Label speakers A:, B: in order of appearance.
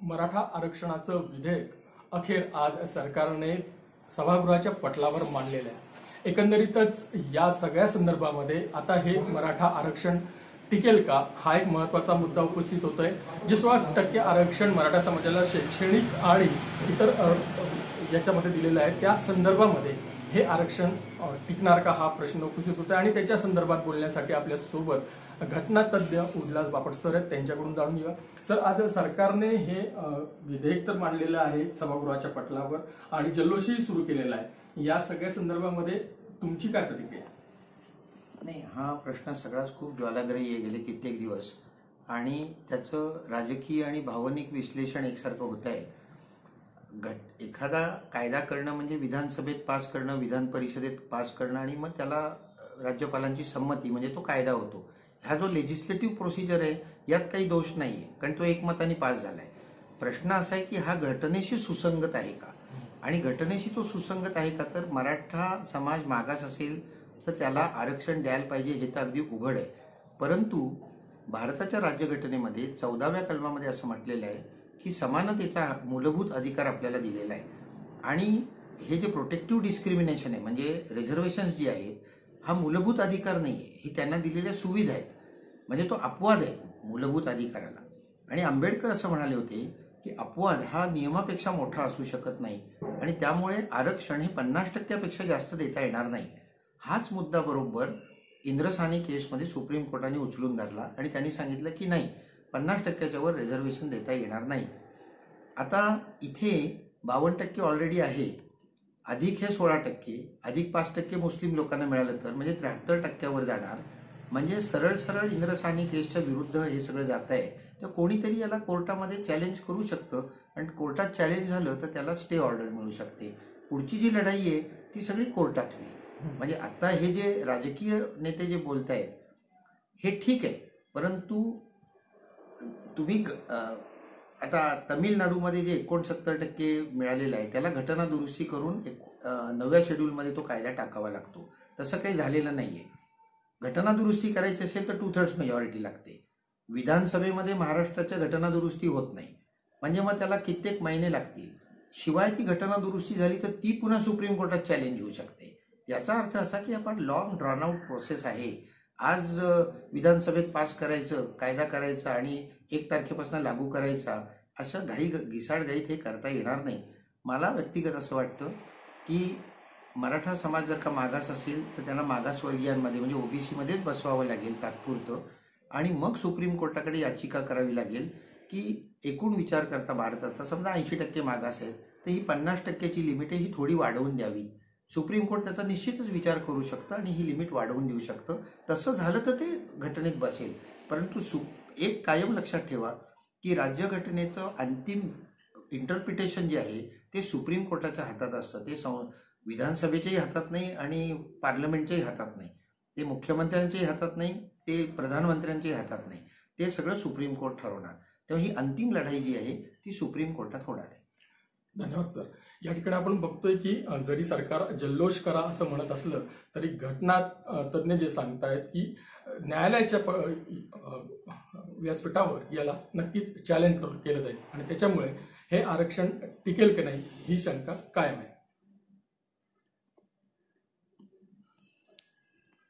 A: मराठा आरक्षणाचं विधेयक अखेर आज सरकारने सभागृहाच्या पटलावर मांडलेलं आहे. एकंदरीतच या सगळ्या संदर्भामध्ये आता हे मराठा आरक्षण टिकेल का? हा एक महत्त्वाचा मुद्दा उपस्थित होतोय जे सोळा टक्के आरक्षण मराठा समाजाला शैक्षणिक आणि इतर याच्यामध्ये दिलेलं आहे. त्या संदर्भामध्ये हे आरक्षण टिकणार का हा प्रश्न उपस्थित होतोय आणि त्याच्या संदर्भात बोलण्यासाठी आपल्यासोबत घटनातज्ञ उल्हास बापट सर आहेत त्यांच्याकडून जाणून घेऊया. सर आज सरकारने हे विधेयक तर मांडलेलं आहे सभागृहाच्या पटलावर आणि जल्लोषही सुरू केलेला आहे. या सगळ्या संदर्भामध्ये तुमची काय प्रतिक्रिया?
B: नाही हा प्रश्न सगळाच खूप ज्वालाग्रही आहे गेले कित्येक दिवस. आणि त्याचं राजकीय आणि भावनिक विश्लेषण एकसारखं होत आहे. घट एखादा कायदा करणं म्हणजे विधानसभेत पास करणं विधान परिषदेत पास करणं आणि मग त्याला राज्यपालांची संमती म्हणजे तो कायदा होतो. हा जो लेजिस्लेटिव्ह प्रोसिजर आहे यात काही दोष नाही आहे कारण तो एकमताने पास झाला आहे प्रश्न असा आहे की हा घटनेशी सुसंगत आहे का? आणि घटनेशी तो सुसंगत आहे का? तर मराठा समाज मागास असेल तर त्याला आरक्षण द्यायला पाहिजे हे तर अगदी उघड आहे. परंतु भारताच्या राज्यघटनेमध्ये चौदाव्या कलमामध्ये असं म्हटलेलं आहे की समानतेचा मूलभूत अधिकार आपल्याला दिलेला आहे. आणि हे जे प्रोटेक्टिव्ह डिस्क्रिमिनेशन आहे म्हणजे रिझर्वेशन्स जी आहेत हा मूलभूत अधिकार नाही आहे ही त्यांना दिलेल्या सुविधा आहेत. म्हणजे तो अपवाद आहे मूलभूत अधिकाराला. आणि आंबेडकर असं म्हणाले होते की अपवाद हा नियमापेक्षा मोठा असू शकत नाही आणि त्यामुळे आरक्षण हे पन्नास टक्क्यापेक्षा जास्त देता येणार नाही. हाच मुद्दा बरोबर इंद्रसानी केसमध्ये सुप्रीम कोर्टाने उचलून धरला आणि त्यांनी सांगितलं की नाही पन्नास टक्क्याच्यावर रिझर्वेशन देता येणार नाही. आता इथे बावन्न टक्के ऑलरेडी आहे. अधिक हे सोळा टक्के अधिक पाच टक्के मुस्लिम लोकांना मिळालं तर म्हणजे त्र्याहत्तर टक्क्यावर जाणार. म्हणजे सरळ सरळ इंद्रसानी केसच्या विरुद्ध हे सगळं जात आहे तर कोणीतरी याला कोर्टामध्ये चॅलेंज करू शकतं. आणि कोर्टात चॅलेंज झालं तर त्याला स्टे ऑर्डर मिळू शकते. पुढची जी लढाई आहे ती सगळी कोर्टात होईल. म्हणजे आता हे जे राजकीय नेते जे बोलत आहेत हे ठीक आहे. परंतु तुम्ही आता तमिळनाडूमध्ये जे एकोणसत्तर टक्के मिळालेलं आहे त्याला घटना दुरुस्ती करून एक नव्या शेड्यूलमध्ये तो कायदा टाकावा लागतो. तसं काही झालेलं नाहीये. घटना दुरुस्ती करायची असेल तर टू थर्ड्स मेजॉरिटी लागते. विधानसभेमध्ये महाराष्ट्राच्या घटना दुरुस्ती होत नाही. म्हणजे मग त्याला कित्येक महिने लागतील. शिवाय ती घटना दुरुस्ती झाली तर ती पुन्हा सुप्रीम कोर्टात चॅलेंज होऊ शकते. याचा अर्थ असा की आपण लॉंग ड्रॉन आउट प्रोसेस आहे. आज विधानसभेत पास करायचं कायदा करायचा आणि एक तारखेपासून लागू करायचा असं घाई घिसाडघाईत हे करता येणार नाही. मला व्यक्तिगत असं वाटतं की मराठा समाज जर का मागास असेल तर त्यांना मागासवर्गीयांमध्ये म्हणजे ओबीसीमध्येच बसवावं लागेल तात्पुरतं. आणि मग सुप्रीम कोर्टाकडे याचिका करावी लागेल की एकूण विचार करता भारताचा समजा ऐंशी टक्के मागास आहेत तर ही पन्नास टक्क्याची लिमिट ही थोडी वाढवून द्यावी. सुप्रीम कोर्ट त्याचा निश्चितच विचार करू शकतं आणि ही लिमिट वाढवून देऊ शकतं. तसं झालं तर ते घटनेत बसेल. परंतु सु एक कायम लक्षात ठेवा की राज्यघटनेचं अंतिम इंटरप्रिटेशन जे आहे ते सुप्रीम कोर्टाच्या हातात असतं. ते सं विधानसभेच्याही हातात नाही आणि पार्लमेंटच्याही हातात नाही. ते मुख्यमंत्र्यांच्याही हातात नाही ते प्रधानमंत्र्यांच्याही हातात नाही. ते सगळं सुप्रीम कोर्ट ठरवणार. तेव्हा ही अंतिम लढाई जी आहे ती सुप्रीम कोर्टात होणार आहे.
A: धन्यवाद सर. या ठिकाणी आपण बघतोय की जरी सरकार जल्लोष करा असं म्हणत असलं तरी घटना तज्ज्ञ जे सांगतायत की न्यायालयाच्या प- व्यासपीठावर याला नक्कीच चॅलेंज केलं जाईल. आणि त्याच्यामुळे हे आरक्षण टिकेल की नाही ही शंका कायम आहे.